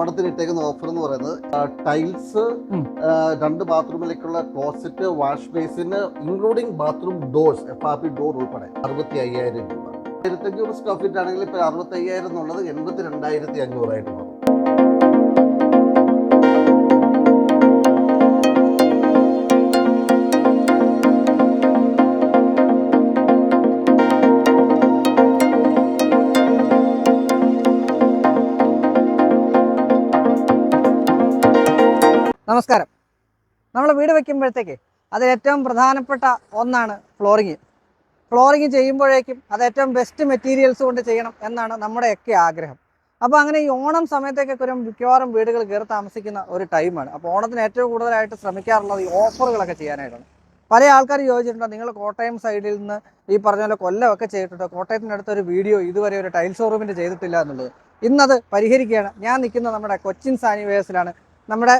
ഓണത്തിന് ഇട്ടേക്കുന്ന ഓഫർ എന്ന് പറയുന്നത് ടൈൽസ് രണ്ട് ബാത്റൂമിലേക്കുള്ള closet wash basin including bathroom doors F R P door ഉൾപ്പെടെ അറുപത്തി അയ്യായിരം രൂപ ആയിരത്തഞ്ഞൂറ് സ്ക്വയർ ഫീറ്റ് ആണെങ്കിൽ ഇപ്പോൾ അറുപത്തി അയ്യായിരം എന്നുള്ളത് എൺപത്തി രണ്ടായിരത്തി അഞ്ഞൂറായിട്ട് മാറും. നമസ്കാരം. നമ്മൾ വീട് വയ്ക്കുമ്പോഴത്തേക്ക് അതിൽ ഏറ്റവും പ്രധാനപ്പെട്ട ഒന്നാണ് ഫ്ലോറിങ്. ഫ്ലോറിങ് ചെയ്യുമ്പോഴേക്കും അത് ഏറ്റവും ബെസ്റ്റ് മെറ്റീരിയൽസ് കൊണ്ട് ചെയ്യണം എന്നാണ് നമ്മുടെയൊക്കെ ആഗ്രഹം. അപ്പോൾ അങ്ങനെ ഈ ഓണം സമയത്തേക്കൊക്കെ ഒരു മിക്കവാറും വീടുകൾ കയറി താമസിക്കുന്ന ഒരു ടൈമാണ് അപ്പോൾ ഓണത്തിന് ഏറ്റവും കൂടുതലായിട്ട് ശ്രമിക്കാറുള്ളത് ഈ ഓഫറുകളൊക്കെ ചെയ്യാനായിട്ടാണ്. പല ആൾക്കാർ ചോദിച്ചിട്ടുണ്ട് നിങ്ങൾ കോട്ടയം സൈഡിൽ നിന്ന് ഈ പറഞ്ഞ പോലെ കൊല്ലമൊക്കെ ചെയ്തിട്ടുണ്ട്? കോട്ടയത്തിനടുത്ത് ഒരു വീഡിയോ ഇതുവരെ ഒരു ടൈൽ ഷോറൂമിന്റെ ചെയ്തിട്ടില്ല എന്നുള്ളത്. ഇന്നത് പരിഹരിക്കുകയാണ്. ഞാൻ നിൽക്കുന്ന നമ്മുടെ കൊച്ചിൻ സാനിവേഴ്സിലാണ്. നമ്മുടെ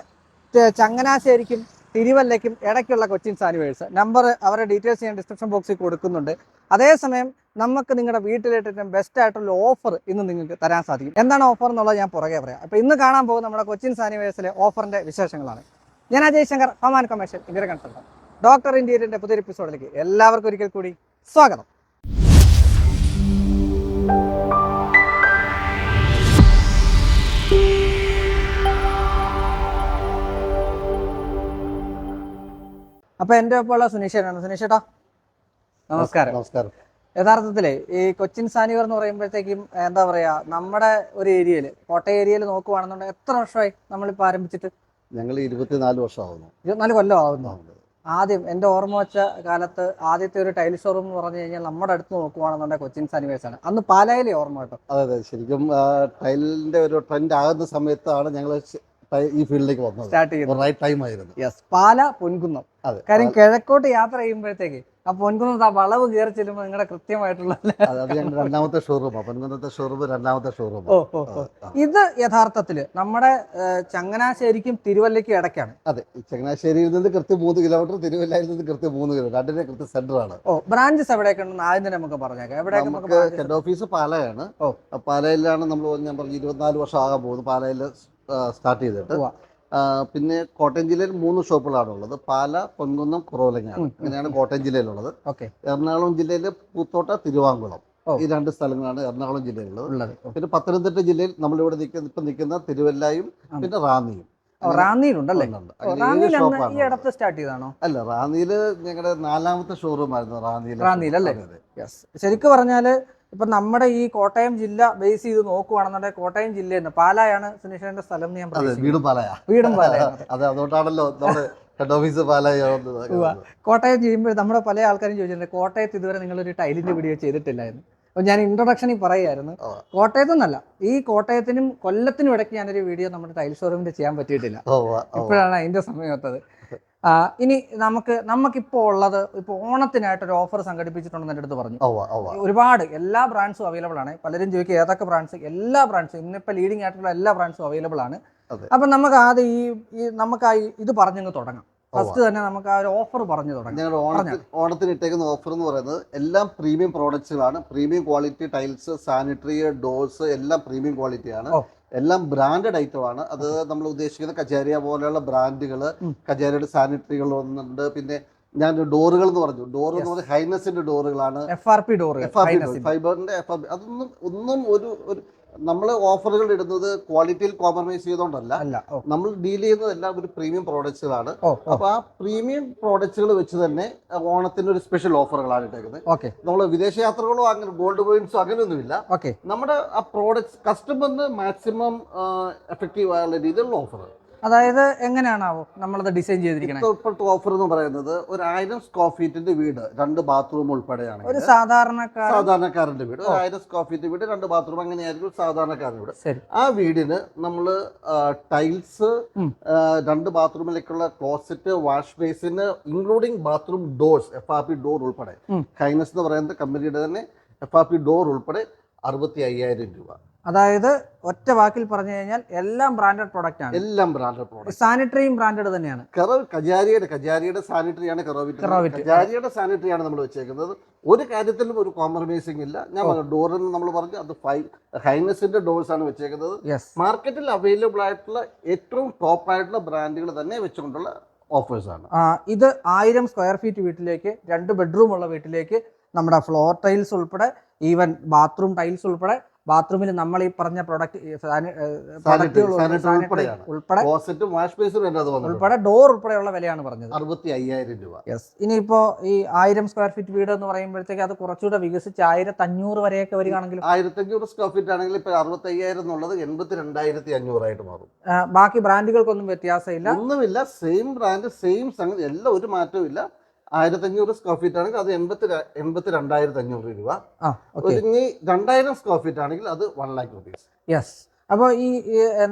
ചങ്ങനാശ്ശേരിക്കും തിരുവല്ലയ്ക്കും ഇടയ്ക്കുള്ള കൊച്ചിൻ സാനിവേഴ്സ്. നമ്പർ അവരുടെ ഡീറ്റെയിൽസ് ഞാൻ ഡിസ്ക്രിപ്ഷൻ ബോക്സിൽ കൊടുക്കുന്നുണ്ട്. അതേസമയം നമുക്ക് നിങ്ങളുടെ വീട്ടിലേറ്റ് ബെസ്റ്റ് ആയിട്ടുള്ള ഓഫർ ഇന്ന് നിങ്ങൾക്ക് തരാൻ സാധിക്കും. എന്താണ് ഓഫർ എന്നുള്ളത് ഞാൻ പുറകെ പറയാം. അപ്പോൾ ഇന്ന് കാണാൻ പോകുന്ന നമ്മുടെ കൊച്ചിൻ സാനിവേഴ്സിലെ ഓഫറിന്റെ വിശേഷങ്ങളാണ്. ഞാൻ അജയ് ശങ്കർ ഹമാൻ കമേഴ്ഷ്യൽ ഇന്ത്യ കൺസൾട്ടൻ ഡോക്ടർ ഇന്ത്യയിലെ പുതിയൊരു എപ്പിസോഡിലേക്ക് എല്ലാവർക്കും ഒരിക്കൽ കൂടി സ്വാഗതം. അപ്പൊ എന്റെ ഒപ്പമുള്ള സുനീഷേട്ടാണ് സുനീഷേട്ടാ നമസ്കാരം. നമസ്കാരം. യഥാർത്ഥത്തിൽ ഈ കൊച്ചിൻ സാനിവർ എന്ന് പറയുമ്പോഴത്തേക്കും എന്താ പറയാ നമ്മുടെ ഒരു ഏരിയയിൽ കോട്ടയം ഏരിയയിൽ നോക്കുവാണെന്നുണ്ടെങ്കിൽ എത്ര വർഷമായി നമ്മളിപ്പോൾ ആരംഭിച്ചിട്ട്? ഞങ്ങൾ ഇരുപത്തിനാല് വർഷമാവുന്നു. ഇരുപത്തിനാല് കൊല്ലം ആവുന്നു. ആദ്യം എന്റെ ഓർമ്മ വെച്ച കാലത്ത് ആദ്യത്തെ ഒരു ടൈൽ ഷോറൂം എന്ന് പറഞ്ഞു കഴിഞ്ഞാൽ നമ്മുടെ അടുത്ത് നോക്കുവാണെന്നുണ്ടെങ്കിൽ കൊച്ചിൻ സാനിവേഴ്സ് ആണ്. അന്ന് പാലായിലെ ഓർമ്മ കേട്ടോ. അതെ അതെ. ശരിക്കും ടൈലിന്റെ ഒരു ട്രെൻഡ് ആകുന്ന സമയത്താണ് ഞങ്ങൾ ഈ ഫീൽഡിലേക്ക് വന്നത്. സ്റ്റാർട്ട് ചെയ്തത് റൈറ്റ് ടൈം ആയിരുന്നു. യെസ് പാല പൊൻകുന്നം. കാര്യം കിഴക്കോട്ട് യാത്ര ചെയ്യുമ്പോഴത്തേക്ക് ആ പൊൻകുന്നത്ത് ആ വളവ് കയറി ചെല്ലുമ്പോൾ നിങ്ങളുടെ കൃത്യമായിട്ടുള്ള രണ്ടാമത്തെ ഷോറൂം പൊൻകുന്നത്തെ ഷോറൂം രണ്ടാമത്തെ ഷോറൂം ഓ ഓ ഇത് യഥാർത്ഥത്തിൽ നമ്മുടെ ചങ്ങനാശ്ശേരിക്കും തിരുവല്ലയ്ക്കും ഇടയ്ക്കാണ് അതെ. ചങ്ങനാശ്ശേരിയിൽ നിന്ന് കൃത്യം മൂന്ന് കിലോമീറ്റർ തിരുവല്ലയിൽ നിന്ന് കൃത്യം മൂന്ന് കിലോമീറ്റർ രണ്ടിന്റെ കൃത്യം സെന്ററാണ് ആണ്. ഓ ബ്രാഞ്ചസ് എവിടെയൊക്കെ ഉണ്ടെന്ന് ആദ്യം തന്നെ നമുക്ക് പറഞ്ഞേക്കാം. എവിടെ നമുക്ക് ഹെഡ് ഓഫീസ് പാലയാണ്. ഓ. പാലയിലാണ് നമ്മൾ ഞാൻ പറഞ്ഞു ഇരുപത്തിനാല് വർഷം ആകാൻ പോകുന്നത്. പാലയിൽ സ്റ്റാർട്ട് ചെയ്തിട്ട്. പിന്നെ കോട്ടയം ജില്ലയിൽ മൂന്ന് ഷോപ്പുകളാണ് ഉള്ളത്. പാല പൊൻകുന്നം കുറവലങ്ങാണ് ഉം. അങ്ങനെയാണ് കോട്ടയം ജില്ലയിലുള്ളത്. എറണാകുളം ജില്ലയിലെ പൂത്തോട്ട തിരുവാങ്കുളം. ഈ രണ്ട് സ്ഥലങ്ങളാണ് എറണാകുളം ജില്ലയിലുള്ളത്. പിന്നെ പത്തനംതിട്ട ജില്ലയിൽ നമ്മളിവിടെ നിൽക്കുന്ന ഇപ്പം നിൽക്കുന്ന തിരുവല്ലായും പിന്നെ റാന്നിയും. റാന്നിയിലുണ്ടല്ലേ? റാന്നിയിൽ ഈ അടുത്ത് സ്റ്റാർട്ട് ചെയ്താണോ അല്ല റാന്നിയിൽ ഞങ്ങളുടെ നാലാമത്തെ ഷോറൂം ആയിരുന്നു റാന്നിയിൽ റാന്നിയിലല്ലേ? യെസ് ശരിക്കും പറഞ്ഞാൽ ഇപ്പൊ നമ്മുടെ ഈ കോട്ടയം ജില്ല ബേസ് ചെയ്ത് നോക്കുവാണെന്നുണ്ടെങ്കിൽ കോട്ടയം ജില്ലയിൽ നിന്ന് പാലായാണ് സുനീഷന്റെ സ്ഥലം ഞാൻ വീടും പാലയാ. വീടും അതെ അതുകൊണ്ടാണല്ലോ ഹെഡ് ഓഫീസ്. കോട്ടയം ചെയ്യുമ്പോൾ നമ്മുടെ പല ആൾക്കാരും ചോദിച്ചിട്ടുണ്ട് കോട്ടയത്ത് ഇതുവരെ നിങ്ങളൊരു ടൈലിന്റെ വീഡിയോ ചെയ്തിട്ടില്ലായിരുന്നു. അപ്പോൾ ഞാൻ ഇൻട്രൊഡക്ഷനിൽ പറയുമായിരുന്നു. ആ. കോട്ടയത്തു നിന്നല്ല ഈ കോട്ടയത്തിനും കൊല്ലത്തിനും ഇടയ്ക്ക് ഞാനൊരു വീഡിയോ നമ്മുടെ ടൈൽ ഷോറൂമിന്റെ ചെയ്യാൻ പറ്റിയിട്ടില്ല. ഇപ്പോഴാണ് അതിന്റെ സമയത്തത് ഇനി നമുക്ക് നമുക്കിപ്പോൾ ഉള്ളത് ഇപ്പോൾ ഓണത്തിനായിട്ട് ഒരു ഓഫർ സംഘടിപ്പിച്ചിട്ടുണ്ടെന്ന് എന്റെ അടുത്ത് പറഞ്ഞു. ഒരുപാട് എല്ലാ ബ്രാൻഡ്സും അവൈലബിൾ ആണ്. പലരും ചോദിക്കുക ഏതൊക്കെ ബ്രാൻഡ്സ് എല്ലാ ബ്രാൻഡ്സും ഇന്നിപ്പോൾ ലീഡിംഗ് ആയിട്ടുള്ള എല്ലാ ബ്രാൻഡ്സും അവൈലബിൾ ആണ്. അപ്പൊ നമുക്ക് ആദ്യം ഈ ഈ നമുക്ക് ആ ഇത് പറഞ്ഞങ്ങ് തുടങ്ങാം. ഫസ്റ്റ് തന്നെ നമുക്ക് ആ ഒരു ഓഫർ പറഞ്ഞു തുടങ്ങാം. ഞങ്ങൾ ഓണത്തിന് ഓണത്തിന് ഇട്ടേക്കുന്ന ഓഫർ എന്ന് പറയുന്നത് എല്ലാം premium പ്രോഡക്ട്സുകളാണ് premium quality tiles sanitary doors എല്ലാം പ്രീമിയം ക്വാളിറ്റിയാണ്. എല്ലാം ബ്രാൻഡഡ് ഐറ്റം ആണ്. അത് നമ്മൾ ഉദ്ദേശിക്കുന്ന കജേരിയ പോലെയുള്ള ബ്രാൻഡുകൾ ഉം. സാനിറ്ററികൾ ഒന്നുണ്ട് പിന്നെ ഞാൻ ഡോറുകൾ എന്ന് പറഞ്ഞു. ഡോർ എന്ന് പറഞ്ഞാൽ ഹൈനസിന്റെ ഡോറുകളാണ് എഫ് ആർ പി ഡോർ ഫൈബറിന്റെ എഫ് ആർ പി അതൊന്നും ഒന്നും ഒരു ഒരു നമ്മൾ ഓഫറുകൾ ഇടുന്നത് ക്വാളിറ്റിയിൽ കോംപ്രമൈസ് ചെയ്തുകൊണ്ടല്ല. അല്ല നമ്മൾ ഡീൽ ചെയ്യുന്നത് എല്ലാം ഒരു പ്രീമിയം പ്രോഡക്റ്റ്സുകളാണ് അപ്പൊ ആ പ്രീമിയം പ്രോഡക്റ്റ്സുകൾ വെച്ച് തന്നെ ഓണത്തിന് ഒരു സ്പെഷ്യൽ ഓഫറുകളാണ് ഇട്ടേക്കുന്നത്. ഓക്കെ. നമ്മൾ വിദേശ യാത്രകളോ അങ്ങനെ ഗോൾഡ് പോയിന്റ്സോ അങ്ങനെയൊന്നുമില്ല. ഓക്കെ. നമ്മുടെ ആ പ്രോഡക്റ്റ്സ് കസ്റ്റമറിന് മാക്സിമം എഫക്റ്റീവ് ആയുള്ള രീതിയിലുള്ള ഓഫർ അതായത് എങ്ങനെയാണാവോ നമ്മളത് ഡിസൈൻ ചെയ്തിരിക്കുന്നത് ഇപ്പോഴത്തെ ഓഫർ എന്ന് പറയുന്നത് ഒരു ആയിരം സ്ക്വയർ ഫീറ്റിന്റെ വീട് രണ്ട് ബാത്റൂം ഉൾപ്പെടെയാണ് ഒരു സാധാരണക്കാർ സാധാരണക്കാരന്റെ വീട്. ഒരു ആയിരം സ്ക്വയർ ഫീറ്റ് വീട് രണ്ട് ബാത്റൂം അങ്ങനെയായിരിക്കും സാധാരണക്കാരന്റെ വീട്. ആ വീടിന് നമ്മൾ ടൈൽസ് രണ്ട് ബാത്റൂമിലേക്കുള്ള closet wash basin including bathroom doors F R P door ഉൾപ്പെടെ. കൈനസ് എന്ന് പറയുന്നത് കമ്പനിയുടെ തന്നെ എഫ് ആർ പി ഡോർ ഉൾപ്പെടെ അറുപത്തി അയ്യായിരം രൂപ. അതായത് ഒറ്റ വാക്കിൽ പറഞ്ഞു കഴിഞ്ഞാൽ എല്ലാം ബ്രാൻഡഡ് പ്രോഡക്റ്റ് ആണ്. എല്ലാം ബ്രാൻഡഡ് പ്രോഡക്റ്റ് സാനിറ്ററിയും ബ്രാൻഡഡ് തന്നെയാണ്. കറവ് കജാരിയുടെ കജാരിയുടെ സാനിറ്ററിയാണ് കറോവിറ്റ് കറോവിറ്റ്. കജാരിയുടെ സാനിറ്ററിയാണ് നമ്മൾ വെച്ചേക്കുന്നത്. ഒരു കാര്യത്തിലും ഒരു കോംപ്രമൈസിങ് ഇല്ല. ഞാൻ പറഞ്ഞു ഡോറിന് നമ്മൾ പറഞ്ഞു അത് ഫൈവ് ഹൈനസിന്റെ ഡോഴ്സ് ആണ് വെച്ചേക്കുന്നത്. മാർക്കറ്റിൽ അവൈലബിൾ ആയിട്ടുള്ള ഏറ്റവും ടോപ്പ് ആയിട്ടുള്ള ബ്രാൻഡുകൾ തന്നെ വെച്ചുകൊണ്ടുള്ള ഓഫേഴ്സ് ആണ്. ഇത് ആയിരം സ്ക്വയർ ഫീറ്റ് വീട്ടിലേക്ക് രണ്ട് ബെഡ്റൂം ഉള്ള വീട്ടിലേക്ക് നമ്മുടെ ഫ്ലോർ ടൈൽസ് ഉൾപ്പെടെ ഈവൻ ബാത്റൂം ടൈൽസ് ഉൾപ്പെടെ ബാത്റൂമിൽ നമ്മൾ ഈ പറഞ്ഞ പ്രൊഡക്റ്റ്. ഉൾപ്പെടെ ഡോർ ഉൾപ്പെടെയുള്ള വിലയാണ് പറഞ്ഞത്. അറുപത്തി അയ്യായിരം രൂപ. യെസ് ഇനിയിപ്പോ ഈ ആയിരം സ്ക്വയർ ഫീറ്റ് വീട് എന്ന് പറയുമ്പോഴത്തേക്ക് അത് കുറച്ചുകൂടെ വികസിച്ച് ആയിരത്തി അഞ്ഞൂറ് വരെയൊക്കെ വരികയാണെങ്കിൽ ആയിരത്തി അഞ്ഞൂറ് സ്ക്വയർ ഫീറ്റ് ആണെങ്കിൽ ഇപ്പൊ അറുപത്തി അയ്യായിരം എന്നുള്ളത് എൺപത്തി രണ്ടായിരത്തി അഞ്ഞൂറായിട്ട് മാറും ബാക്കി ബ്രാൻഡുകൾക്കൊന്നും വ്യത്യാസമില്ല. ഒന്നുമില്ല. സെയിം ബ്രാൻഡ് സെയിം സംഗതി. എല്ലാം ഒരു മാറ്റവും ഇല്ല. ആയിരത്തി അഞ്ഞൂറ് സ്ക്വയർ ഫീറ്റ് ആണെങ്കിൽ അത് എൺപത്തി എൺപത്തി രണ്ടായിരത്തി അഞ്ഞൂറ് രൂപ ഒരുങ്ങി ഇനി രണ്ടായിരം സ്ക്വയർ ഫീറ്റ് ആണെങ്കിൽ അത് വൺ ലാക്ക് റുപ്പീസ് യെസ് അപ്പോൾ ഈ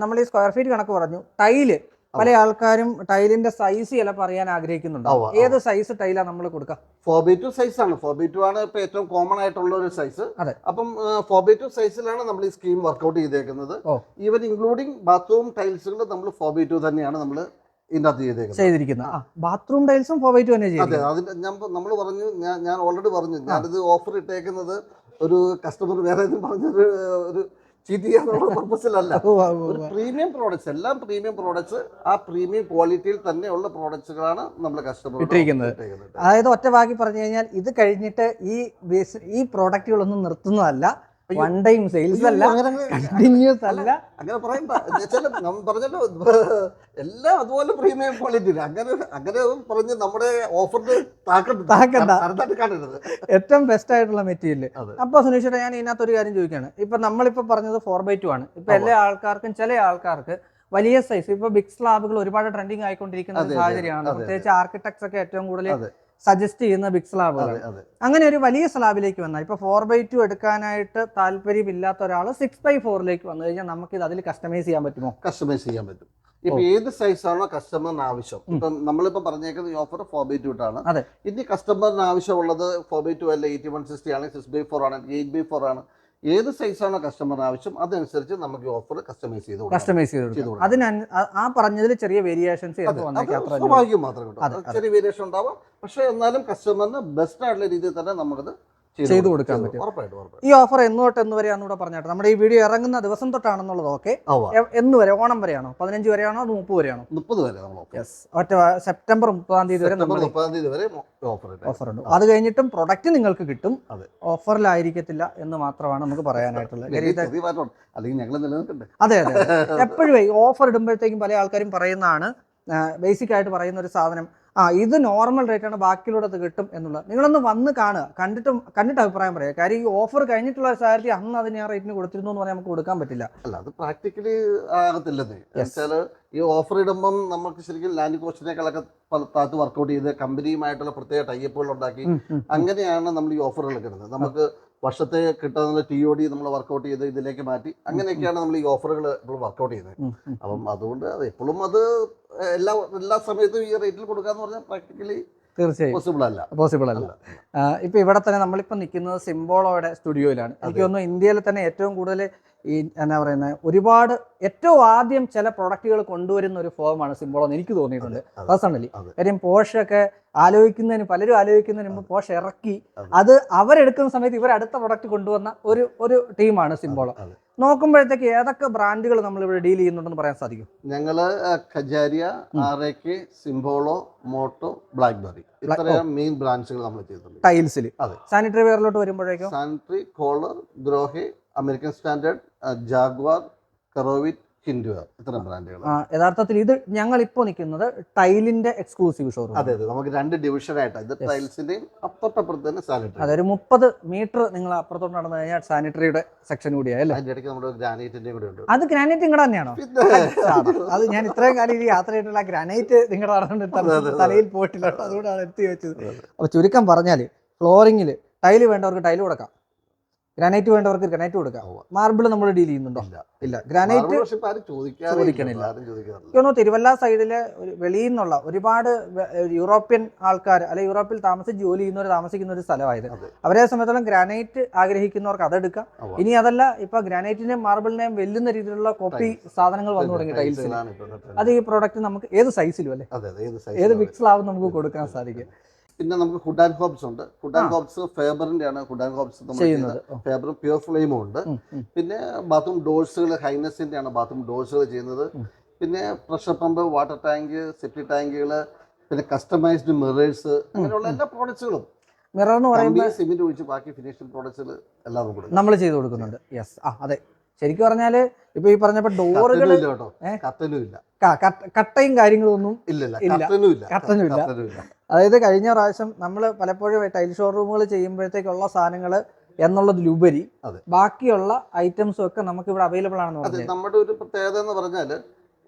നമ്മൾ ഈ സ്ക്വയർ ഫീറ്റ് കണക്ക് പറഞ്ഞു. ടൈൽ പല ആൾക്കാരും ടൈലിന്റെ സൈസ് ചിലപ്പോൾ പറയാൻ ആഗ്രഹിക്കുന്നുണ്ട്? ഏത് സൈസ് ടൈലാണ് നമ്മൾ കൊടുക്കുക ഫോർ ബി ടു സൈസ് ആണ്. ഫോർ ബൈ ടു ആണ് ഇപ്പൊ ഏറ്റവും കോമൺ ആയിട്ടുള്ള ഒരു സൈസ് അതെ. അപ്പം ഫോർ ബി ടു സൈസിലാണ് നമ്മൾ ഈ സ്കീം വർക്ക്ഔട്ട് ചെയ്തേക്കുന്നത്. ഈവൻ ഇൻക്ലൂഡിംഗ് ബാത്റൂം ടൈൽസുകൾ നമ്മൾ ഫോർ ബൈ ടു തന്നെയാണ് നമ്മൾ ഇതിനകത്ത് ചെയ്തേക്കുന്നത്. ചെയ്തിരിക്കുന്നത് ബാത്റൂം ടൈൽസും ഫോർ വൈറ്റ് തന്നെ അതെ അതിന്റെ ഞാൻ നമ്മൾ പറഞ്ഞു ഞാൻ ഞാൻ ഓൾറെഡി പറഞ്ഞു ഞാനിത് ഓഫർ ഇട്ടേക്കുന്നത് ഒരു കസ്റ്റമർ വേറെ ഏതും പറഞ്ഞൊരു ഒരു ചീറ്റ് ചെയ്യാനുള്ള പർപ്പസിലല്ല ഒരു പ്രീമിയം പ്രോഡക്ട്സ് എല്ലാം പ്രീമിയം പ്രോഡക്ട്സ് ആ പ്രീമിയം ക്വാളിറ്റിയിൽ തന്നെയുള്ള പ്രോഡക്ട്സുകളാണ് നമ്മൾ കസ്റ്റമർ ഇട്ടിരിക്കുന്നത്. അതായത് ഒറ്റ വാക്കി പറഞ്ഞു കഴിഞ്ഞാൽ ഇത് കഴിഞ്ഞിട്ട് ഈ ബിസ്- ഈ പ്രോഡക്റ്റുകളൊന്നും നിർത്തുന്നതല്ല. വൺ ടൈം സെയിൽസ് അല്ല കണ്ടിന്യൂസ് അല്ല അങ്ങനെ എന്നുവെച്ചാൽ പറഞ്ഞല്ലോ എല്ലാം അതുപോലെ പ്രീമിയം ക്വാളിറ്റി അങ്ങനെ അങ്ങനെ പറഞ്ഞ് നമ്മുടെ ഓഫറിന് താക്കണ്ട. കാണരുത് ഏറ്റവും ബെസ്റ്റ് ആയിട്ടുള്ള മെറ്റീരിയൽ. അപ്പൊ സുനീഷേട്ടാ ഞാൻ ഇതിനകത്ത് ഒരു കാര്യം ചോദിക്കുകയാണ് ഇപ്പൊ നമ്മളിപ്പോ പറഞ്ഞത് ഫോർ ബൈ ടു ആണ്. ഇപ്പൊ എല്ലാ ആൾക്കാർക്കും ചില ആൾക്കാർക്ക് വലിയ സൈസ് ഇപ്പൊ ബിഗ് സ്ലാബുകൾ ഒരുപാട് ട്രെൻഡിങ് ആയിക്കൊണ്ടിരിക്കുന്ന സാഹചര്യമാണ്. പ്രത്യേകിച്ച് ആർക്കിടെക്ട്സ് ഒക്കെ ഏറ്റവും കൂടുതൽ. സജസ്റ്റ് ചെയ്യുന്ന ബിഗ് സ്ലാബ് അങ്ങനെ ഒരു വലിയ സ്ലാബിലേക്ക് വന്നാൽ ഇപ്പൊ ഫോർ ബൈ ടു എടുക്കാനായിട്ട് താല്പര്യമില്ലാത്ത ഒരാൾ സിക്സ് ബൈ ഫോറിലേക്ക് വന്നു കഴിഞ്ഞാൽ നമുക്ക് ഇത് അതിൽ കസ്റ്റമൈസ് ചെയ്യാൻ പറ്റുമോ? കസ്റ്റമൈസ് ചെയ്യാൻ പറ്റും. ഇപ്പൊ ഏത് സൈസ് ആണോ കസ്റ്റമറിന് ആവശ്യം. ഇപ്പൊ നമ്മളിപ്പോ പറഞ്ഞേക്കുന്ന ഈ ഓഫർ ഫോർ ബൈ ടു ആണ് അതെ. ഇനി കസ്റ്റമറിന് ആവശ്യമുള്ളത് ഫോർ ബൈ ടു അല്ല എയ്റ്റി വൺ സിക്സ്റ്റി ആണ് സിക്സ് ബൈ ഫോർ ആണ് എയ്റ്റ് ബൈ ഫോർ ആണ്. ഏത് സൈസ് കസ്റ്റമർ കസ്റ്റമറിന് ആവശ്യം അതനുസരിച്ച് നമുക്ക് ഓഫർ കസ്റ്റമൈസ് ചെയ്ത്. കസ്റ്റമൈസ് ചെയ്ത്. അതിന് ആ പറഞ്ഞതിൽ ചെറിയ വേരിയേഷൻസ് സ്വാഭാവികം മാത്രമേ കേട്ടോ. ചെറിയ വേരിയേഷൻ ഉണ്ടാവാം. പക്ഷെ എന്നാലും കസ്റ്റമറിന് ബെസ്റ്റ് ആയിട്ടുള്ള രീതിയിൽ തന്നെ നമുക്കത് ചെയ്ത് കൊടുക്കാൻ പറ്റും. ഈ ഓഫർ എന്ന് തൊട്ട് എന്ന് വരെയാണെന്ന് കൂടെ പറഞ്ഞാട്ടെ. നമ്മുടെ ഈ വീഡിയോ ഇറങ്ങുന്ന ദിവസം തൊട്ടാണെന്നുള്ളത് ഓക്കെ എന്ന് വരെ ഓണം വരെയാണോ? പതിനഞ്ച് വരെയാണോ? അത് മുപ്പത് വരെയാണോ? മുപ്പത് വരെ യെസ് ഒറ്റ സെപ്റ്റംബർ മുപ്പതാം തീയതി വരെ മുപ്പതാം തീയതി വരെ ഓഫർ ഉണ്ട് അത് കഴിഞ്ഞിട്ടും പ്രൊഡക്റ്റ് നിങ്ങൾക്ക് കിട്ടും. ഓഫറിലായിരിക്കത്തില്ല എന്ന് മാത്രമാണ് നമുക്ക് പറയാനായിട്ടുള്ളത്. അതെ അതെ എപ്പോഴും ഓഫർ ഇടുമ്പോഴത്തേക്കും പല ആൾക്കാരും പറയുന്നതാണ് ബേസിക് ആയിട്ട് പറയുന്ന ഒരു സാധനം. ആ ഇത് നോർമൽ റേറ്റ് ആണ് ബാക്കിയിലൂടെ അത് കിട്ടും എന്നുള്ളത്. നിങ്ങളൊന്ന് വന്ന് കാണുക. കണ്ടിട്ട് കണ്ടിട്ട് അഭിപ്രായം പറയുക. കാര്യം ഈ ഓഫർ കഴിഞ്ഞിട്ടുള്ള സാഹചര്യം അന്ന് അതിന് ആ റേറ്റിന് കൊടുത്തിരുന്നു എന്ന് പറഞ്ഞാൽ നമുക്ക് കൊടുക്കാൻ പറ്റില്ല. അല്ല അത് പ്രാക്ടിക്കലി ആകത്തില്ലെന്നേ. വെച്ചാൽ ഈ ഓഫർ ഇടുമ്പം നമുക്ക് ശരിക്കും ലാൻഡ് കോസ്റ്റിനേക്കാളൊക്കെ താത്ത് വർക്കൗട്ട് ചെയ്ത് കമ്പനിയുമായിട്ടുള്ള പ്രത്യേക ടൈപ്പുകൾ ഉണ്ടാക്കി. അങ്ങനെയാണ് നമ്മൾ ഈ ഓഫറുകൾ കിട്ടുന്നത് നമുക്ക് വർഷത്തെ കിട്ടുന്ന ടി ഒ ഡി നമ്മൾ വർക്കൗട്ട് ചെയ്ത് ഇതിലേക്ക് മാറ്റി അങ്ങനെയൊക്കെയാണ് നമ്മൾ ഈ ഓഫറുകൾ ഇപ്പോൾ വർക്കൗട്ട് ചെയ്യുന്നത്. അപ്പം അതുകൊണ്ട് അത് എപ്പോഴും അത് എല്ലാ എല്ലാ സമയത്തും ഈ റേറ്റിൽ കൊടുക്കാന്ന് പറഞ്ഞാൽ പ്രാക്ടിക്കലി തീർച്ചയായും. പോസിബിൾ അല്ല. പോസിബിൾ അല്ല. ഇപ്പൊ ഇവിടെ തന്നെ നമ്മളിപ്പോ നിൽക്കുന്നത് സിംബോളോയുടെ സ്റ്റുഡിയോയിലാണ്. എനിക്ക് തോന്നുന്നു ഇന്ത്യയിൽ തന്നെ ഏറ്റവും കൂടുതൽ ഈ എന്നാ പറയുന്നത് ഒരുപാട് ഏറ്റവും ആദ്യം ചില പ്രൊഡക്റ്റുകൾ കൊണ്ടുവരുന്ന ഒരു ഫോമാണ് സിംബോളോ എന്ന് എനിക്ക് തോന്നിയിട്ടുണ്ട്. പേഴ്സണലി. കാര്യം പോഷൊക്കെ ആലോചിക്കുന്നതിന് പലരും ആലോചിക്കുന്നതിന് മുമ്പ് പോഷ ഇറക്കി. അതെ. അവരെടുക്കുന്ന സമയത്ത് ഇവർ അടുത്ത പ്രൊഡക്റ്റ് കൊണ്ടുവന്ന ഒരു ഒരു ടീമാണ് സിംബോളോ. നോക്കുമ്പോഴത്തേക്ക് ഏതൊക്കെ ബ്രാൻഡുകൾ നമ്മൾ ഇവിടെ ഡീൽ ചെയ്യുന്നുണ്ടെന്ന് പറയാൻ സാധിക്കും? ഞങ്ങൾ Kajaria R A K Simpolo motto blackberry. ഇത്രയും മെയിൻ ബ്രാൻഡ്സുകൾ നമ്മൾ ചെയ്തിട്ടുണ്ട് ടൈൽസിൽ അതെ. സാനിറ്ററി വെയറിലോട്ട് വരുമ്പോഴേക്കും? Sanitary Kohler Grohe American Standard Jaquar കറോവിറ്റ് ഇത്തരം ബ്രാൻഡുകൾ യഥാർത്ഥത്തിൽ ഇത് ഞങ്ങൾ ഇപ്പോൾ നിൽക്കുന്നത് ടൈലിന്റെ എക്സ്ക്ലൂസീവ് ഷോറൂം അതെ അതെ. നമുക്ക് രണ്ട് ഡിവിഷൻ ആയിട്ടാണ് ഇത് ടൈൽസിന്റെയും അപ്പുറത്തപ്പുറത്ത് തന്നെ സാനിറ്ററി അതൊരു മുപ്പത് മീറ്റർ നിങ്ങൾ അപ്പുറത്തോട്ട് നടന്നു കഴിഞ്ഞാൽ സാനിറ്ററിയുടെ സെക്ഷൻ കൂടിയായി അല്ലേ? അതിന്റെ ഇടയ്ക്ക് നമ്മുടെ ഗ്രാനൈറ്റിന്റെയും കൂടെ ഉണ്ട്. അത് ഗ്രാനൈറ്റ് നിങ്ങളുടെ തന്നെയാണോ? അത് ഞാൻ ഇത്രയും കാലം ഈ യാത്ര ചെയ്തിട്ടുള്ള ഗ്രാനൈറ്റ് നിങ്ങളുടെ. തലയിൽ പോയിട്ടില്ല. അതുകൊണ്ടാണ് എത്തി വെച്ചത്. അപ്പൊ ചുരുക്കം പറഞ്ഞാൽ ഫ്ലോറിംഗിൽ ടൈൽ വേണ്ടവർക്ക് ടൈൽ കൊടുക്കാം. ഗ്രാനൈറ്റ് വേണ്ടവർക്ക് ഗ്രാനൈറ്റ് കൊടുക്കാം. മാർബിൾ നമ്മൾ ഡീൽ ചെയ്യുന്നുണ്ടോ? ഇല്ല. ഗ്രാനൈറ്റ് ചോദിക്കാറില്ല. തിരുവല്ല സൈഡിലെ വെളിയിൽ നിന്നുള്ള ഒരുപാട് യൂറോപ്യൻ ആൾക്കാർ അല്ലെ യൂറോപ്പിൽ താമസിച്ച് ജോലി ചെയ്യുന്നവർ താമസിക്കുന്ന ഒരു സ്ഥലമായത്. അവരെ സംബന്ധിച്ചോളം ഗ്രാനൈറ്റ് ആഗ്രഹിക്കുന്നവർക്ക് അതെടുക്കാം. ഇനി അതല്ല ഇപ്പൊ ഗ്രാനൈറ്റിനെയും മാർബിളിനെയും വെല്ലുന്ന രീതിയിലുള്ള കോപ്പി സാധനങ്ങൾ വന്നു തുടങ്ങി ടൈൽസ് അത് ഈ പ്രോഡക്റ്റ് നമുക്ക് ഏത് സൈസിലും അല്ലെ? ഏത് മിക്സിലാവും നമുക്ക് കൊടുക്കാൻ സാധിക്കും. പിന്നെ നമുക്ക് ഹുഡ് ആൻഡ് ഹോബ്സ് ഉണ്ട്. ഹുഡ് ആൻഡ് ഹോബ്സ് ഫേബറിന്റെ ആണ് ഹുഡ് ആൻഡ് ഹോബ്സ് നമ്മൾ ചെയ്യുന്നത്. ഫേബറും പ്യൂർ ഫ്ലെയിമും ഉണ്ട്. പിന്നെ ബാത്റൂം ഡോഴ്സുകൾ ഹൈനസിന്റെ ആണ് ബാത്റൂം ഡോഴ്സുകൾ ചെയ്യുന്നത്. പിന്നെ pressure pump water tank septic ടാങ്കുകൾ പിന്നെ കസ്റ്റമൈസ്ഡ് മിറേഴ്സ് അങ്ങനെയുള്ള എല്ലാ പ്രോഡക്ട്സുകളും. മിറർ എന്ന് പറയുമ്പോൾ സിമെന്റ് ഒഴിച്ച് ബാക്കി ഫിനിഷിംഗ് പ്രോഡക്ട്സുകൾ എല്ലാം നമ്മൾ ചെയ്തു കൊടുക്കുന്നുണ്ട്. യെസ് ആ അതെ. ശരിക്കും പറഞ്ഞാൽ ഇപ്പൊ ഈ പറഞ്ഞപ്പോ ഡോറുകൾ കട്ടയും കാര്യങ്ങളൊന്നും ഇല്ല അതായത് കഴിഞ്ഞ പ്രാവശ്യം നമ്മൾ പലപ്പോഴും ടൈൽ ഷോറൂമുകൾ ചെയ്യുമ്പോഴത്തേക്കുള്ള സാധനങ്ങൾ എന്നുള്ളതിലുപരി. ബാക്കിയുള്ള ഐറ്റംസും ഒക്കെ നമുക്ക് ഇവിടെ അവൈലബിൾ ആണെന്ന് പറഞ്ഞത് നമ്മുടെ ഒരു പ്രത്യേകത എന്ന് പറഞ്ഞാൽ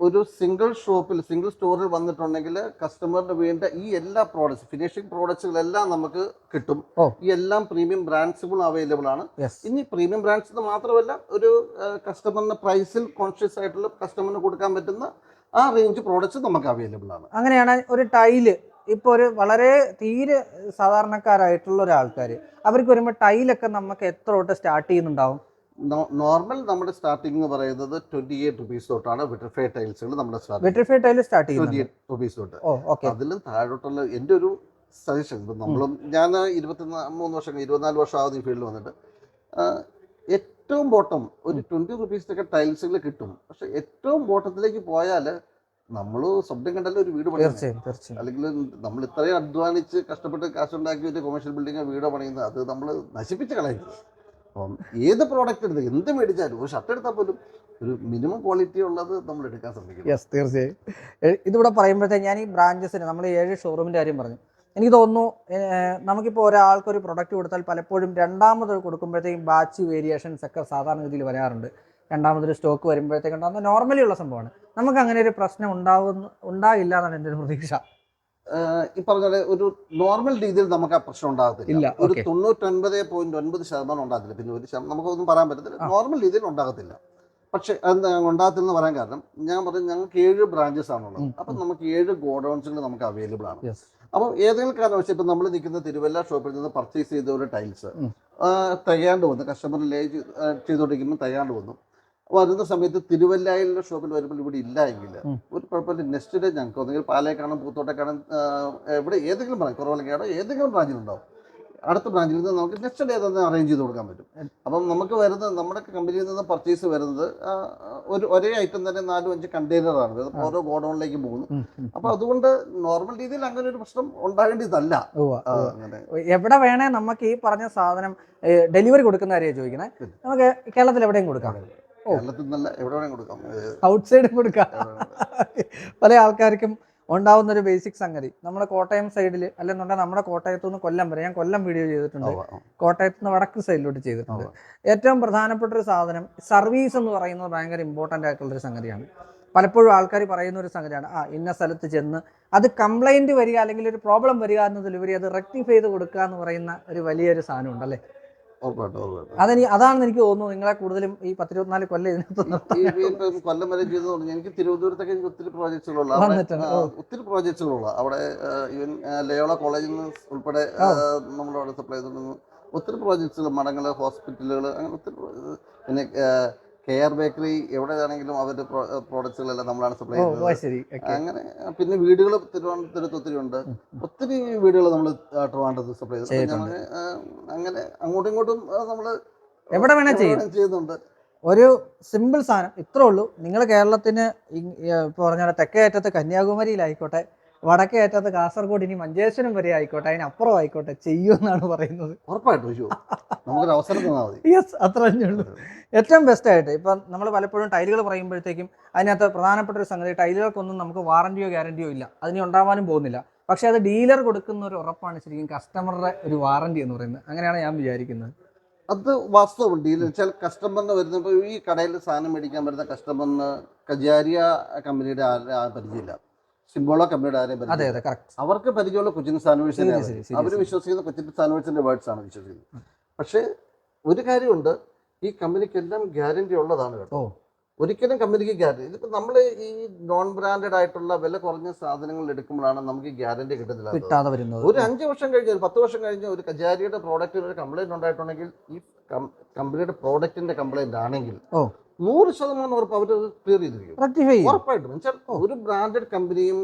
ഒരു സിംഗിൾ ഷോപ്പിൽ സിംഗിൾ സ്റ്റോറിൽ വന്നിട്ടുണ്ടെങ്കിൽ കസ്റ്റമറിന് വേണ്ട ഈ എല്ലാ പ്രോഡക്ട്സ് ഫിനിഷിംഗ് പ്രോഡക്ട്സുകളെല്ലാം നമുക്ക് കിട്ടും. ഈ എല്ലാം പ്രീമിയം ബ്രാൻഡ്സുകളും അവൈലബിൾ ആണ്. ഇനി പ്രീമിയം ബ്രാൻഡ്സ് മാത്രമല്ല ഒരു കസ്റ്റമറിന് പ്രൈസിൽ കോൺഷ്യസ് ആയിട്ടുള്ള കസ്റ്റമറിന് കൊടുക്കാൻ പറ്റുന്ന ആ റേഞ്ച് പ്രോഡക്ട്സ് നമുക്ക് അവൈലബിൾ ആണ്. അങ്ങനെയാണ് ഒരു ടൈൽ ഇപ്പൊ ഒരു വളരെ തീരെ സാധാരണക്കാരായിട്ടുള്ള ഒരാൾക്കാർ അവർക്ക് വരുമ്പോൾ ടൈലൊക്കെ നമുക്ക് എത്ര തൊട്ട് സ്റ്റാർട്ട് ചെയ്യുന്നുണ്ടാവും? നോർമൽ നമ്മുടെ സ്റ്റാർട്ടിംഗ് എന്ന് പറയുന്നത് ട്വന്റി എയ്റ്റ് റുപ്പീസ് തൊട്ടാണ് വിട്രിഫൈ ടൈൽസുകൾ നമ്മുടെ സ്റ്റാർട്ട് ട്വന്റി എയ്റ്റ് റുപ്പീസ് തൊട്ട്. അതിലും താഴോട്ടുള്ള എന്റെ ഒരു സജഷൻ ഇപ്പം നമ്മളും ഞാൻ ഇരുപത്തി മൂന്ന് വർഷം ഇരുപത്തിനാല് വർഷം ആവുന്ന ഈ ഫീൽഡിൽ വന്നിട്ട്. ഏറ്റവും ബോട്ടം ഒരു ട്വന്റി റുപ്പീസിനൊക്കെ ടൈൽസുകൾ കിട്ടും. പക്ഷെ ഏറ്റവും ബോട്ടത്തിലേക്ക് പോയാൽ നമ്മൾ സ്വപ്നം കണ്ടല്ലോ ഒരു വീട് പണിയുന്നത് തീർച്ചയായും അല്ലെങ്കിൽ നമ്മൾ ഇത്രയും അധ്വാനിച്ച് കഷ്ടപ്പെട്ട് കാശുണ്ടാക്കി ഒരു കൊമേഴ്ഷ്യൽ ബിൽഡിംഗ് വീട് പണിയുന്നത്. അത് നമ്മൾ നശിപ്പിച്ച് കളയരുത്. അപ്പം ഏത് പ്രോഡക്റ്റ് എടുത്ത് എന്ത് മേടിച്ചാലും ഒരു ഷർട്ട് എടുത്താൽ പോലും ഒരു മിനിമം ക്വാളിറ്റി ഉള്ളത് നമ്മൾ എടുക്കാൻ ശ്രമിക്കും യെസ് തീർച്ചയായും. ഇതിവിടെ പറയുമ്പോഴത്തേക്ക് ഞാൻ ഈ ബ്രാഞ്ചസിന് നമ്മൾ ഏഴ് ഷോറൂമിന്റെ കാര്യം പറഞ്ഞു. എനിക്ക് തോന്നുന്നു നമുക്കിപ്പോൾ ഒരാൾക്കൊരു പ്രൊഡക്റ്റ് കൊടുത്താൽ പലപ്പോഴും രണ്ടാമത് കൊടുക്കുമ്പോഴത്തേക്കും ബാച്ച് വേരിയേഷൻസ് ഒക്കെ സാധാരണ രീതിയിൽ വരാറുണ്ട്. രണ്ടാമതൊരു സ്റ്റോക്ക് വരുമ്പോഴത്തേക്കും ഉണ്ടാകുന്ന നോർമലി ഉള്ള സംഭവമാണ്. നമുക്ക് അങ്ങനെ ഒരു പ്രശ്നം ഉണ്ടാവുന്ന ഉണ്ടാകില്ല എന്നാണ് എന്റെ ഒരു പ്രതീക്ഷ. ഈ പറഞ്ഞ ഒരു നോർമൽ രീതിയിൽ നമുക്ക് ആ പ്രശ്നം ഉണ്ടാകത്തില്ല. ഒരു. തൊണ്ണൂറ്റൊൻപത് പോയിന്റ് ഒൻപത് ശതമാനം ഉണ്ടാകത്തില്ല. പിന്നെ ഒരു ശതമാനം നമുക്കൊന്നും പറയാൻ പറ്റത്തില്ല. നോർമൽ രീതിയിൽ ഉണ്ടാകത്തില്ല. പക്ഷെ എന്താ ഉണ്ടാകത്തില്ലെന്ന് പറയാൻ കാരണം ഞാൻ പറഞ്ഞു ഞങ്ങൾക്ക് ഏഴ് ബ്രാഞ്ചസ് ആണുള്ളത്. അപ്പം നമുക്ക് ഏഴ് ഗോഡൗൺസുകൾ നമുക്ക് അവൈലബിൾ ആണ്. അപ്പം ഏതെങ്കിലും കാരണവശാൽ ഇപ്പം നമ്മൾ നിൽക്കുന്ന തിരുവല്ല ഷോപ്പിൽ നിന്ന് പർച്ചേസ് ചെയ്ത ഒരു ടൈൽസ് തയ്യാണ്ട് വന്നു. കസ്റ്റമർ ലേ ചെയ്തുകൊണ്ടിരിക്കുമ്പോൾ തയ്യാണ്ട് വന്നു. വരുന്ന സമയത്ത് തിരുവല്ലായിലുള്ള ഷോപ്പിൽ വരുമ്പോൾ ഇവിടെ ഇല്ല എങ്കിൽ. ഒരു കുഴപ്പമില്ല. നെക്സ്റ്റ് ഡേ ഞങ്ങൾക്ക് ഒന്നെങ്കിൽ പാലേക്കാണും പൂത്തോട്ടേക്കാണും എവിടെ ഏതെങ്കിലും ബ്രാഞ്ച് കുറവലങ്ങാടോ ഏതെങ്കിലും ബ്രാഞ്ചിലുണ്ടാവും. അടുത്ത ബ്രാഞ്ചിൽ നിന്ന് നമുക്ക് നെക്സ്റ്റ് ഡേ തന്നെ അറേഞ്ച് ചെയ്ത് കൊടുക്കാൻ പറ്റും. അപ്പം നമുക്ക് വരുന്നത് നമ്മുടെ കമ്പനിയിൽ നിന്ന് പർച്ചേസ് വരുന്നത് ഒരു ഒരേ ഐറ്റം തന്നെ നാലും അഞ്ച് കണ്ടെയ്നറാണ് ഇത് ഓരോ ഗോഡൗണിലേക്ക് പോകുന്നു. അപ്പൊ അതുകൊണ്ട് നോർമൽ രീതിയിൽ അങ്ങനെ ഒരു പ്രശ്നം ഉണ്ടാകേണ്ടതല്ല. എവിടെ വേണേ നമുക്ക് ഈ പറഞ്ഞ സാധനം ഡെലിവറി കൊടുക്കുന്ന കാര്യമാണ് ചോദിക്കുന്നത് നമുക്ക് കേരളത്തിൽ എവിടെയും കൊടുക്കാം. കേരളത്തിൽ നല്ല എവിടെ വേണമെങ്കിലും കൊടുക്കാം. ഔട്ട്സൈഡ് കൊടുക്കാം. പല ആൾക്കാർക്കും ഉണ്ടാവുന്ന ഒരു ബേസിക് സംഗതി. നമ്മുടെ കോട്ടയം സൈഡിൽ അല്ലെന്നുണ്ടെങ്കിൽ നമ്മുടെ കോട്ടയത്തു നിന്ന് കൊല്ലം വരെ ഞാൻ കൊല്ലം വീഡിയോ ചെയ്തിട്ടുണ്ട്. കോട്ടയത്ത് നിന്ന് വടക്ക് സൈഡിലോട്ട് ചെയ്തിട്ടുണ്ട്. ഏറ്റവും പ്രധാനപ്പെട്ട ഒരു സാധനം സർവീസ് എന്ന് പറയുന്നത് ഭയങ്കര ഇമ്പോർട്ടന്റ് ആയിട്ടുള്ളൊരു സംഗതിയാണ്. പലപ്പോഴും ആൾക്കാർ പറയുന്ന ഒരു സംഗതിയാണ്. ആ ഇന്ന സ്ഥലത്ത് ചെന്ന് അത് കംപ്ലൈന്റ് വരിക അല്ലെങ്കിൽ ഒരു പ്രോബ്ലം വരിക എന്നതിലുപരി അത് റെക്ടിഫൈ ചെയ്ത് കൊടുക്കുക എന്ന് പറയുന്ന ഒരു വലിയൊരു സാധനം ഉറപ്പായിട്ടും. അതാണെന്ന് എനിക്ക് തോന്നുന്നു നിങ്ങളെ കൂടുതലും ഈ പത്തിരുപത്തിനാല് കൊല്ലം ഇതിനകത്ത് കൊല്ലം വരെ ചെയ്തു പറഞ്ഞു എനിക്ക് തിരുവനന്തപുരത്തൊക്കെ എനിക്ക് ഒത്തിരി വന്നിട്ടുണ്ട്, ഒത്തിരി പ്രോജക്ടുകളുള്ള അവിടെ ഈവൻ ലയോള കോളേജിൽ നിന്ന് ഉൾപ്പെടെ നമ്മളവിടെ സപ്ലൈ ചെയ്തിട്ടുണ്ട് ഒത്തിരി പ്രോജക്ട്സുകൾ മഠങ്ങൾ ഹോസ്പിറ്റലുകൾ അങ്ങനെ ഒത്തിരി pro- പിന്നെ കെയർ ബേക്കറി എവിടെയാണെങ്കിലും അവരുടെ പ്രോഡക്ട്സുകളെല്ലാം നമ്മളാണ് സപ്ലൈ ചെയ്യുന്നത്. അങ്ങനെ പിന്നെ വീടുകൾ തിരുവനന്തപുരത്ത് ഒത്തിരി ഉണ്ട്. ഒത്തിരി വീടുകൾ നമ്മൾ ട്രിവാൻഡ്രത്ത് സപ്ലൈ ചെയ്യുന്നത് അങ്ങനെ അങ്ങോട്ടും ഇങ്ങോട്ടും നമ്മൾ എവിടെ വേണേ ചെയ്യുന്നുണ്ട്. ഒരു സിമ്പിൾ സാധനം ഇത്രേ ഉള്ളൂ. നിങ്ങൾ കേരളത്തിന് ഇപ്പോൾ പറഞ്ഞാൽ പറഞ്ഞ തെക്കേ അറ്റത്ത് കന്യാകുമാരിയിലായിക്കോട്ടെ വടക്കേ അറ്റത്ത് കാസർഗോഡ് ഇനി മഞ്ചേശ്വരം വരെ ആയിക്കോട്ടെ അതിനപ്പുറം ആയിക്കോട്ടെ എന്നാണ് പറയുന്നത്. ഉറപ്പായിട്ടും അയ്യോ നമുക്കൊരു അവസരം തന്നാൽ മതി. യെസ് അത്ര ഏറ്റവും ബെസ്റ്റ് ആയിട്ട് ഇപ്പം നമ്മൾ പലപ്പോഴും ടൈലുകൾ പറയുമ്പോഴത്തേക്കും അതിനകത്ത് പ്രധാനപ്പെട്ട ഒരു സംഗതി ടൈലുകൾക്കൊന്നും നമുക്ക് വാറണ്ടിയോ ഗ്യാരണ്ടിയോ ഇല്ല. അതിനി ഉണ്ടാവാനും പോകുന്നില്ല. പക്ഷേ അത് ഡീലർ കൊടുക്കുന്ന ഒരു ഉറപ്പാണ് ശരിക്കും കസ്റ്റമറുടെ ഒരു വാറണ്ടി എന്ന് പറയുന്നത്. അങ്ങനെയാണ് ഞാൻ വിചാരിക്കുന്നത്. അത് വാസ്തവം. ഡീലർ വെച്ചാൽ കസ്റ്റമറിന് വരുന്നപ്പോൾ ഈ കടയിൽ സാധനം മേടിക്കാൻ വരുന്ന കസ്റ്റമറിന് കജാരിയ കമ്പനിയുടെ പരിചയമില്ല. സിംബോളോ കമ്പനിയുടെ ആരെയും അതെ അതെ കറക്റ്റ് അവർക്ക് പരിചയമുള്ള കൊച്ചിൻ അവർ വിശ്വസിക്കുന്ന കൊച്ചിൻ സാനുവേഴ്സിന്റെ വേർഡ്സ് ആണ് വിശ്വസിക്കുന്നത്. പക്ഷേ ഒരു കാര്യമുണ്ട് ഈ കമ്പനിക്ക് എല്ലാം ഗ്യാരണ്ടി ഉള്ളതാണ് കേട്ടോ. ഒരിക്കലും കമ്പനിക്ക് ഗ്യാരണ്ടി ഇതിപ്പോ നമ്മൾ ഈ നോൺ ബ്രാൻഡഡ് ആയിട്ടുള്ള വില കുറഞ്ഞ സാധനങ്ങൾ എടുക്കുമ്പോഴാണ് നമുക്ക് ഗ്യാരണ്ടി കിട്ടുന്നില്ല കിട്ടാതെ വരുന്നത്. ഒരു അഞ്ച് വർഷം കഴിഞ്ഞ് ഒരു പത്ത് വർഷം കഴിഞ്ഞ് ഒരു കജാരിയുടെ പ്രോഡക്റ്റിന് ഒരു കംപ്ലൈന്റ് ഉണ്ടായിട്ടുണ്ടെങ്കിൽ ഈ കമ്പനിയുടെ പ്രോഡക്റ്റിന്റെ കംപ്ലൈന്റ് ആണെങ്കിൽ. നൂറ് ശതമാനം ഉറപ്പ് അവർ ക്ലിയർ ചെയ്തിരിക്കും. ഉറപ്പായിട്ടും. എന്നുവെച്ചാൽ ഒരു ബ്രാൻഡഡ് കമ്പനിയും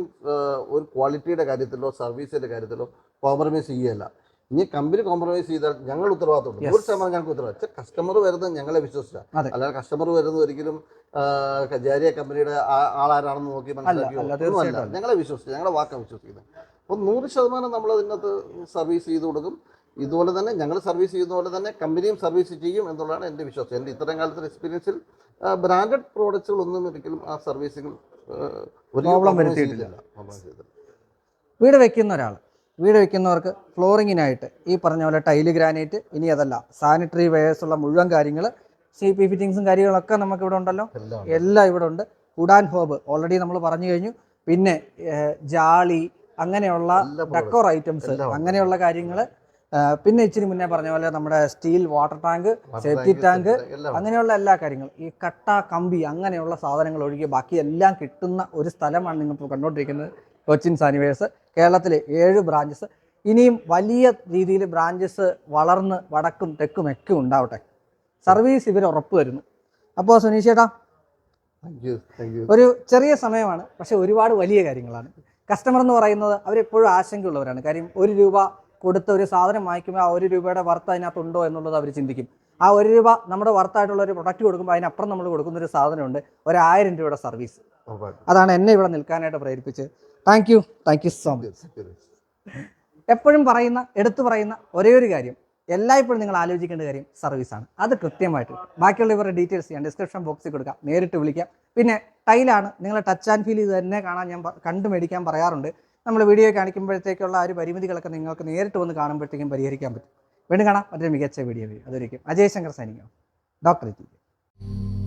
ഒരു ക്വാളിറ്റിയുടെ കാര്യത്തിലോ സർവീസിന്റെ കാര്യത്തിലോ കോംപ്രമൈസ് ചെയ്യല്ല ഇനി കമ്പനി കോംപ്രമൈസ് ചെയ്താൽ ഞങ്ങൾ ഉത്തരവാദിത്തമുണ്ട് Yes. നൂറ് ശതമാനം ഞങ്ങൾക്ക് ഉത്തരവാദിത്തം. കസ്റ്റമർ വരുന്നത് ഞങ്ങളെ വിശ്വസിച്ചാണ് അതെ. അല്ലാതെ കസ്റ്റമർ വരുന്നത് ഒരിക്കലും ആ, കജാരിയ കമ്പനിയുടെ ആളാരാണെന്ന് നോക്കി മനസ്സിലാക്കിയോ? ഒന്നുമല്ല ഞങ്ങളെ വിശ്വസിച്ചു ഞങ്ങളെ വാക്കാണ് വിശ്വസിക്കുന്നത്. അപ്പൊ നൂറ് ശതമാനം നമ്മൾ അതിനകത്ത് സർവീസ് ചെയ്ത് കൊടുക്കും. ഇതുപോലെ തന്നെ ഞങ്ങൾ സർവീസ് ചെയ്യുന്ന പോലെ തന്നെ കമ്പനിയും സർവീസ് ചെയ്യും എന്നുള്ളതാണ് എന്റെ വിശ്വാസം. എന്റെ ഇത്രയും കാലത്തെ എക്സ്പീരിയൻസിൽ ബ്രാൻഡഡ് പ്രോഡക്റ്റുകളൊന്നും ഒരിക്കലും ആ സർവീസിൽ വരുത്തിയിട്ടില്ല. വീട് വെക്കുന്ന ഒരാൾ വീട് വെക്കുന്നവർക്ക് ഫ്ലോറിങ്ങിനായിട്ട് ഈ പറഞ്ഞ പോലെ ടൈൽ ഗ്രാനൈറ്റ് ഇനി അതല്ല സാനിറ്ററി വെയേഴ്സ് ഉള്ള മുഴുവൻ കാര്യങ്ങൾ സി പി ഫിറ്റിങ്സും കാര്യങ്ങളൊക്കെ നമുക്ക് ഇവിടെ ഉണ്ടല്ലോ. എല്ലാം ഇവിടെ ഉണ്ട്. ഉഡാൻ ഹോബ് ഓൾറെഡി നമ്മൾ പറഞ്ഞു കഴിഞ്ഞു. പിന്നെ ജാളി അങ്ങനെയുള്ള ഡെക്കോർ ഐറ്റംസ് അങ്ങനെയുള്ള കാര്യങ്ങൾ പിന്നെ ഇച്ചിരി മുന്നേ പറഞ്ഞ പോലെ നമ്മുടെ steel water tank safety tank. അങ്ങനെയുള്ള എല്ലാ കാര്യങ്ങളും. ഈ കട്ട കമ്പി അങ്ങനെയുള്ള സാധനങ്ങൾ ഒഴികെ ബാക്കി എല്ലാം കിട്ടുന്ന ഒരു സ്ഥലമാണ് നിങ്ങൾ ഇപ്പോൾ കണ്ടുകൊണ്ടിരിക്കുന്നത്. കൊച്ചിൻ സാനിവേഴ്സ്. കേരളത്തിലെ ഏഴ് ബ്രാഞ്ചസ് ഇനിയും വലിയ രീതിയിൽ ബ്രാഞ്ചസ് വളർന്ന് വടക്കും തെക്കും ഒക്കെ ഉണ്ടാവട്ടെ. സർവീസ് ഇവർ ഉറപ്പ് വരുന്നു. അപ്പോൾ സുനീഷ് ചേട്ടാ. ഒരു ചെറിയ സമയമാണ് പക്ഷെ ഒരുപാട് വലിയ കാര്യങ്ങളാണ്. കസ്റ്റമർ എന്ന് പറയുന്നത് അവരെപ്പോഴും ആശങ്കയുള്ളവരാണ്. കാര്യം ഒരു രൂപ കൊടുത്ത് ഒരു സാധനം വാങ്ങിക്കുമ്പോൾ ആ ഒരു രൂപയുടെ വർത്ത് അതിനകത്തുണ്ടോ എന്നുള്ളത് അവർ ചിന്തിക്കും. ആ ഒരു രൂപ നമ്മുടെ വർത്തായിട്ടുള്ള ഒരു പ്രൊഡക്റ്റ് കൊടുക്കുമ്പോൾ അതിനപ്പുറം നമ്മൾ കൊടുക്കുന്ന ഒരു സാധനമുണ്ട്. ഒരു ആയിരം രൂപയുടെ സർവീസ് അതാണ് എന്നെ ഇവിടെ നിൽക്കാനായിട്ട് പ്രേരിപ്പിച്ചത് thank you thank you so much. എപ്പോഴും പറയുന്ന എടുത്തു പറയുന്ന ഒരേ ഒരു കാര്യം. എല്ലായ്പ്പോഴും നിങ്ങൾ ആലോചിക്കേണ്ട കാര്യം സർവീസാണ് അത് കൃത്യമായിട്ട്. ബാക്കിയുള്ള ഇവരുടെ ഡീറ്റെയിൽസ് ഞാൻ ഡിസ്ക്രിപ്ഷൻ ബോക്സിൽ കൊടുക്കാം. നേരിട്ട് വിളിക്കാം. പിന്നെ ടൈലാണ് നിങ്ങളെ ടച്ച് ആൻഡ് ഫീൽ ചെയ്ത് തന്നെ കാണാൻ ഞാൻ കണ്ടു മേടിക്കാൻ പറയാറുണ്ട്. നമ്മൾ വീഡിയോ കാണിക്കുമ്പോഴത്തേക്കുള്ള ആ ഒരു പരിമിതികളൊക്കെ നിങ്ങൾക്ക് നേരിട്ട് വന്ന് കാണുമ്പോഴത്തേക്കും പരിഹരിക്കാൻ പറ്റും. വീണ്ടും കാണാം. മറ്റൊരു മികച്ച വീഡിയോ അതൊരിക്കും അജയ് ശങ്കർ സൈനിക. ഡോക്ടർ